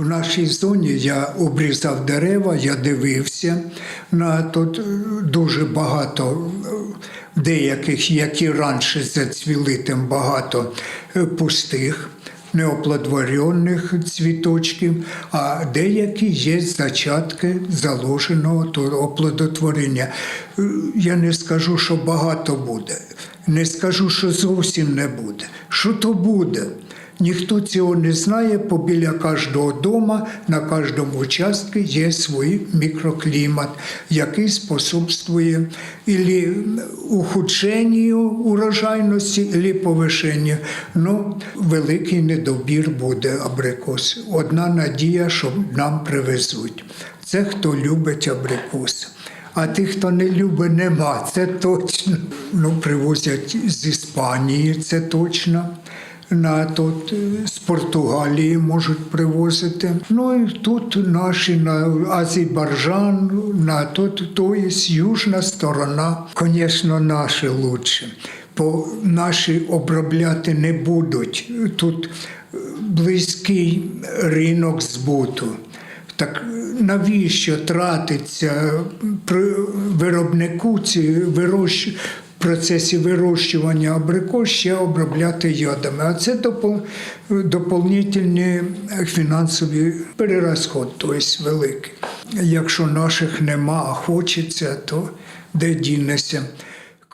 В нашій зоні я обрізав дерева, я дивився на тут е, дуже багато е, деяких, які раніше зацвіли, тим багато е, пустих. Неоплодотворених цвіточків, а деякі є зачатки заложеного оплодотворення. Я не скажу, що багато буде, не скажу, що зовсім не буде. Що то буде? Ніхто цього не знає, бо біля кожного дома, на кожному участку є свій мікроклімат, який способствує ілі ухудшенню урожайності, ілі повишенню. Ну, великий недобір буде абрикос. Одна надія, що нам привезуть. Це хто любить абрикос. А тих, хто не любить, нема, це точно. Ну, привозять з Іспанії, це точно на тут е, з Португалії можуть привозити. Ну і тут наші на Азербайджан, на тут, то є южна сторона, звісно, наші лучше. Бо наші обробляти не будуть. Тут е, близький ринок збуту. Так навіщо тратиться виробнику ці вирощ... процесі вирощування абрикос ще обробляти йодами? А це доповнительні фінансові перерозход, тобто великий. Якщо наших нема, а хочеться, то де дінеся?